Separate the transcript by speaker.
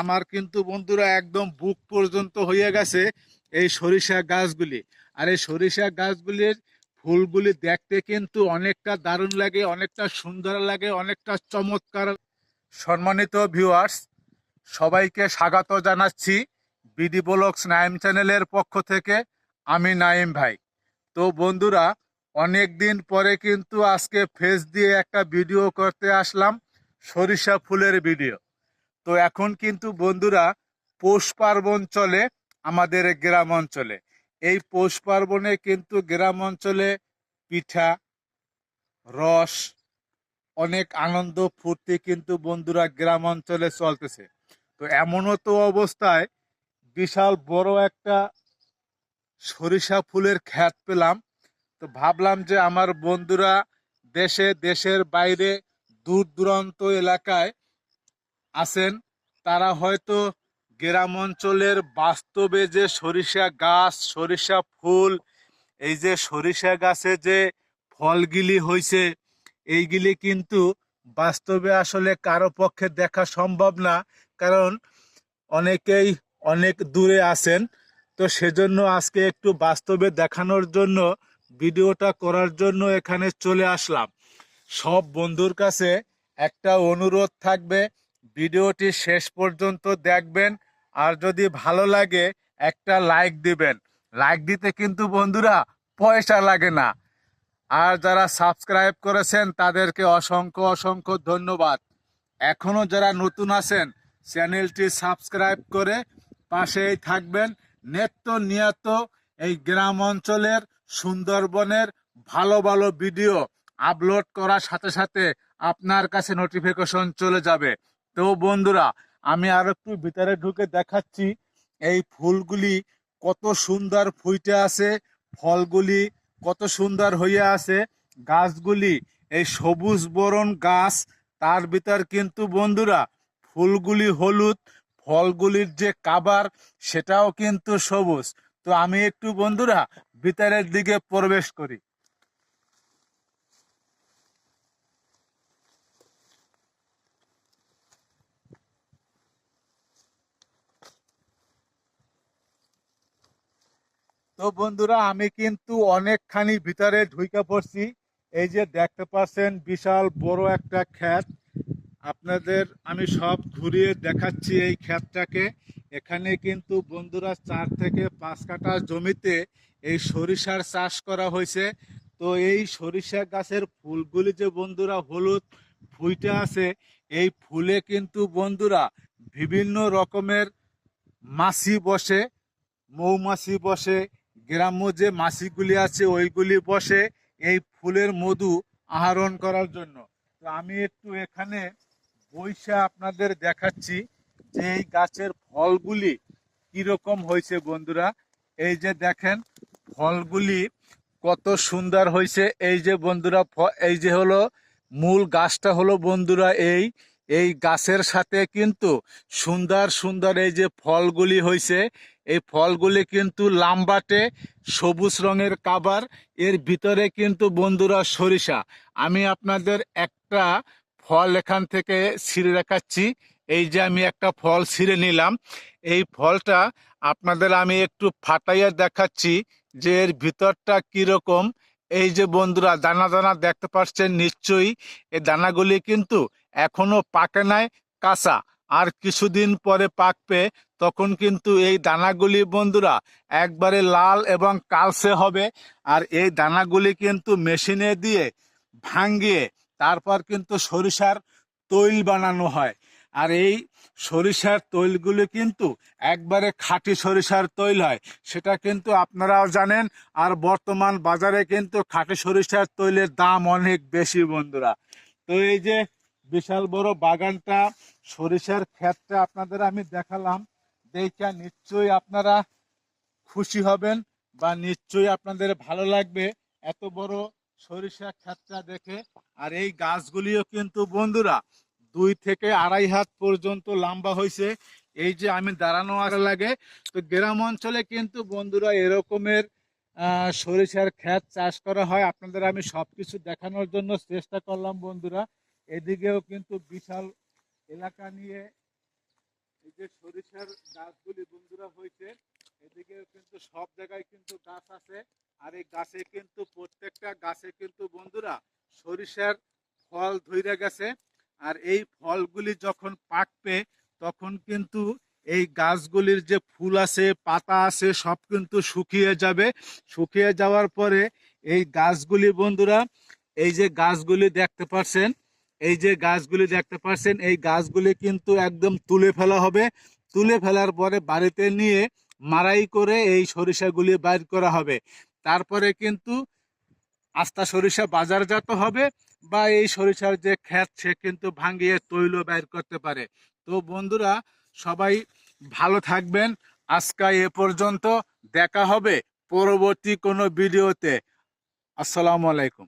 Speaker 1: আমার কিন্তু বন্ধুরা একদম বুক পর্যন্ত হয়ে গেছে এই সরিষা গাছগুলি। আর এই সরিষা গাছগুলির ফুলগুলি দেখতে কিন্তু অনেকটা দারুণ লাগে, অনেকটা সুন্দর লাগে, অনেকটা চমৎকার। সম্মানিত ভিউয়ার্স সবাইকে স্বাগত জানাচ্ছি বিডি ব্লগস নাইম চ্যানেলের পক্ষ থেকে, আমি নাইম ভাই। তো বন্ধুরা অনেক দিন পরে কিন্তু আজকে ফেস দিয়ে একটা ভিডিও করতে আসলাম, সরিষা ফুলের ভিডিও তো এখন কিন্তু বন্ধুরা পৌষ পার্বণ চলে আমাদের গ্রাম অঞ্চলে। এই পৌষ পার্বণে কিন্তু গ্রাম অঞ্চলে পিঠা, রস, অনেক আনন্দ ফুর্তি কিন্তু বন্ধুরা গ্রাম অঞ্চলে চলতেছে। তো এমনও তো অবস্থায় বিশাল বড় একটা সরিষা ফুলের খ্যাত পেলাম। তো ভাবলাম যে আমার বন্ধুরা দেশে, দেশের বাইরে দূর দূরান্ত এলাকায় আছেন, তারা হয়তো গ্রাম অঞ্চলের বাস্তবে যে সরিষা গাছ, সরিষা ফুল, এই যে সরিষা গাছে যে ফলগুলি হয়েছে এইগুলি কিন্তু বাস্তবে আসলে কারও পক্ষে দেখা সম্ভব না। কারণ অনেকেই অনেক দূরে আছেন। তো সেজন্য আজকে একটু বাস্তবে দেখানোর জন্য, ভিডিওটা করার জন্য এখানে চলে আসলাম। সব বন্ধুর কাছে একটা অনুরোধ থাকবে ভিডিওটি শেষ পর্যন্ত দেখবেন। আর যদি ভালো লাগে, একটা লাইক দিবেন। লাইক দিতে কিন্তু বন্ধুরা পয়সা লাগে না। আর যারা সাবস্ক্রাইব করেছেন, তাদেরকে অসংখ্য অসংখ্য ধন্যবাদ। এখনও যারা নতুন আছেন, চ্যানেলটি সাবস্ক্রাইব করে পাশেই থাকবেন। নিত্য নিয়ত এই গ্রাম অঞ্চলের সুন্দরবনের ভালো ভালো ভিডিও আপলোড করার সাথে সাথে আপনার কাছে নোটিফিকেশন চলে যাবে। তো বন্ধুরা, আমি আর একটু ভিতরে ঢুকে দেখাচ্ছি এই ফুলগুলি কত সুন্দর ফুইটে আছে, ফলগুলি কত সুন্দর হইয়া আছে। গাছগুলি এই সবুজ বরণ গাছ, তার ভিতর কিন্তু বন্ধুরা ফুলগুলি হলুদ, ফলগুলির যে কাবার সেটাও কিন্তু সবুজ। তো আমি একটু বন্ধুরা ভিতরের দিকে প্রবেশ করি। তো বন্ধুরা, আমি কিন্তু অনেকখানি ভিতরে ঢুকে পড়ছি। এই যে দেখতে পাচ্ছেন, বিশাল বড় একটা ক্ষেত। আপনাদের আমি সব ঘুরিয়ে দেখাচ্ছি এই ক্ষেতটাকে। এখানে কিন্তু বন্ধুরা চার থেকে পাঁচ কাঠা জমিতে এই সরিষার চাষ করা হয়েছে। তো এই সরিষা গাছের ফুলগুলি যে বন্ধুরা হলুদ ফুইটে আছে, এই ফুলে কিন্তু বন্ধুরা বিভিন্ন রকমের মাছি বসে, মৌমাছি বসে গ্রাম্য যে মাছিগুলি আছে, ওইগুলি বসে এই ফুলের মধু আহরণ করার জন্য। তো আমি একটু এখানে বইসা আপনাদের দেখাচ্ছি যে এই গাছের ফলগুলি কীরকম হয়েছে বন্ধুরা। এই যে দেখেন, ফলগুলি কত সুন্দর হয়েছে। এই যে বন্ধুরা এই যে হলো মূল গাছটা হলো বন্ধুরা এই এই গাছের সাথে কিন্তু সুন্দর সুন্দর এই যে ফলগুলি হয়েছে এই ফলগুলি কিন্তু লাম্বাটে সবুজ রঙের কাবার, এর ভিতরে কিন্তু বন্ধুরা সরিষা। আমি আপনাদের একটা ফল এখান থেকে ছিঁড়ে দেখাচ্ছি, এই যে আমি একটা ফল ছিঁড়ে নিলাম। এই ফলটা আপনাদের আমি একটু ফাটাইয়া দেখাচ্ছি যে এর ভিতরটা কীরকম। এই যে বন্ধুরা, দানা দানা দেখতে পাচ্ছেন নিশ্চয়ই, এই দানাগুলি কিন্তু এখনও পাকে নাই কাঁচা। আর কিছুদিন পরে পাকবে, তখন কিন্তু এই দানাগুলি বন্ধুরা একবারে লাল এবং কালসে হবে। আর এই দানাগুলি কিন্তু মেশিনে দিয়ে ভাঙ্গিয়ে তারপর কিন্তু সরিষার তৈল বানানো হয়। আর এই সরিষার তৈলগুলি কিন্তু একবারে খাঁটি সরিষার তৈল হয়। সেটা কিন্তু আপনারাও জানেন। আর বর্তমান বাজারে কিন্তু খাঁটি সরিষার তৈলের দাম অনেক বেশি বন্ধুরা। তো এই যে বিশাল বড় বাগানটা, সরিষার ক্ষেতটা আপনাদের আমি দেখালাম। দেখা নিশ্চয়ই আপনারা খুশি হবেন বা নিশ্চয়ই আপনাদের ভালো লাগবে এত বড় সরিষা ক্ষেতটা দেখে। আর এই গাছগুলিও কিন্তু বন্ধুরা দুই থেকে আড়াই হাত পর্যন্ত লম্বা হয়েছে। এই যে আমি দাঁড়ানো আর লাগে, তো গ্রাম অঞ্চলে কিন্তু বন্ধুরা এরকমের সরিষার ক্ষেত চাষ করা হয়। আপনাদের আমি সবকিছু দেখানোর জন্য চেষ্টা করলাম বন্ধুরা। এদিকেও কিন্তু বিশাল এলাকা নিয়ে এই যে সরিষার গাছগুলি বন্ধুরা হয়েছে, এদিকেও কিন্তু সব জায়গায় কিন্তু গাছ আছে। আর এই গাছে কিন্তু প্রত্যেকটা গাছে কিন্তু বন্ধুরা সরিষার ফল ধইরা গেছে। আর এই ফলগুলি যখন পাকবে, তখন কিন্তু এই গাছগুলির যে ফুল আছে, পাতা আছে, সব কিন্তু শুকিয়ে যাবে। শুকিয়ে যাওয়ার পরে এই গাছগুলি বন্ধুরা, এই যে গাছগুলি দেখতে পাচ্ছেন এই যে গাছগুলি দেখতে পাচ্ছেন এই গাছগুলি কিন্তু একদম তুলে ফেলা হবে। তুলে ফেলার পরে বাড়িতে নিয়ে মারাই করে এই সরিষাগুলি বাইর করা হবে। তারপরে কিন্তু আস্তা সরিষা বাজারজাত হবে বা এই সরিষার যে ক্ষেত, সে কিন্তু ভাঙিয়ে তৈল বাইর করতে পারে। তো বন্ধুরা, সবাই ভালো থাকবেন। আজকে এ পর্যন্ত দেখা হবে পরবর্তী কোনো ভিডিওতে। আসসালামু আলাইকুম।